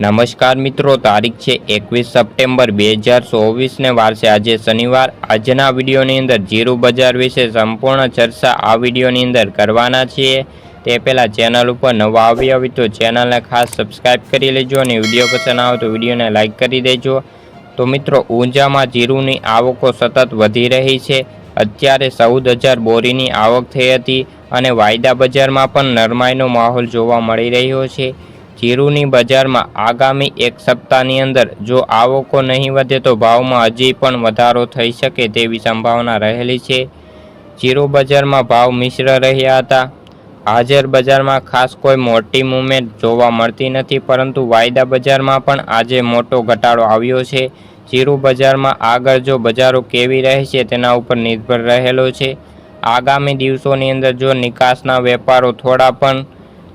નમસ્કાર મિત્રો, તારીખ છે એકવીસ સપ્ટેમ્બર બે હજાર ચોવીસને વારસે આજે શનિવાર. આજના વિડીયોની અંદર જીરું બજાર વિશે સંપૂર્ણ ચર્ચા આ વિડીયોની અંદર કરવાના છીએ. તે પહેલાં ચેનલ ઉપર નવા આવી હોય તો ચેનલને ખાસ સબસ્ક્રાઈબ કરી લેજો અને વીડિયો પસંદ આવે તો વિડીયોને લાઇક કરી દેજો. તો મિત્રો, ઊંઝામાં જીરુની આવકો સતત વધી રહી છે. અત્યારે ચૌદ હજાર બોરીની આવક થઈ હતી અને વાયદા બજારમાં પણ નરમાઈનો માહોલ જોવા મળી રહ્યો છે. જીરુની બજારમાં આગામી એક સપ્તાહની અંદર જો આવકો નહીં વધે તો ભાવમાં હજી પણ વધારો થઈ શકે તેવી સંભાવના રહેલી છે. જીરુ બજારમાં ભાવ મિશ્ર રહ્યા હતા. હાજર બજારમાં ખાસ કોઈ મોટી મુવમેન્ટ જોવા મળતી નથી, પરંતુ વાયદા બજારમાં પણ આજે મોટો ઘટાડો આવ્યો છે. જીરુ બજારમાં આગળ જો બજારો કેવી રહેશે તેના ઉપર નિર્ભર રહેલો છે. આગામી દિવસોની અંદર જો નિકાસના વેપારો થોડા પણ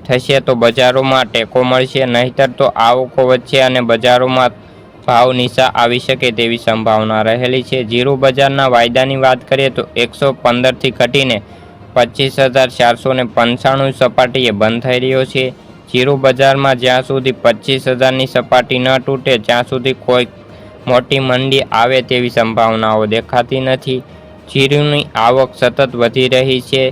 થશે તો બજારોમાં ટેકો મળશે, નહીતર તો આવકો વચ્ચે અને બજારોમાં ભાવ નીચા આવી શકે તેવી સંભાવના રહેલી છે. જીરુ બજારના વાયદાની વાત કરીએ તો એકસો પંદરથી ઘટીને પચીસ હજાર ચારસો ને પંચાણું સપાટીએ બંધ થઈ રહ્યો છે. જીરુ બજારમાં જ્યાં સુધી પચીસ હજારની સપાટી ન તૂટે, ત્યાં સુધી કોઈ મોટી મંડી આવે તેવી સંભાવનાઓ દેખાતી નથી. જીરુની આવક સતત વધી રહી છે.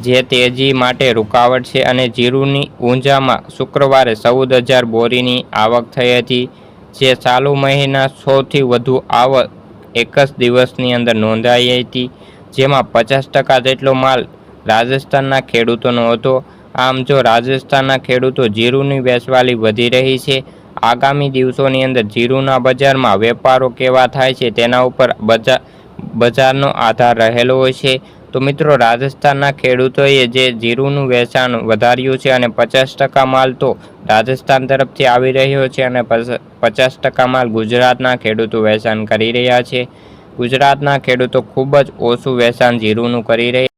જે તેજી માટે રૂકાવટ છે અને જીરુની ઊંઝામાં શુક્રવારે ચૌદ હજાર બોરીની આવક થઈ હતી, જે ચાલુ મહિના સૌથી વધુ આવક એક જ દિવસની અંદર નોંધાઈ હતી, જેમાં પચાસ ટકા જેટલો માલ રાજસ્થાનના ખેડૂતોનો હતો. આમ જો રાજસ્થાનના ખેડૂતો જીરુની વેચવાલી વધી રહી છે, આગામી દિવસોની અંદર જીરુના બજારમાં વેપારો કેવા થાય છે તેના ઉપર બજાર બજારનો આધાર રહેલો હોય છે. તો મિત્રો, રાજસ્થાનના ખેડૂતોએ જે જીરુનું વેચાણ વધાર્યું છે અને પચાસ ટકા માલ તો રાજસ્થાન તરફથી આવી રહ્યો છે અને પચ- પચાસ ટકા માલ ગુજરાતના ખેડૂતો વેચાણ કરી રહ્યા છે. ગુજરાતના ખેડૂતો ખૂબ જ ઓછું વેચાણ જીરુનું કરી રહ્યા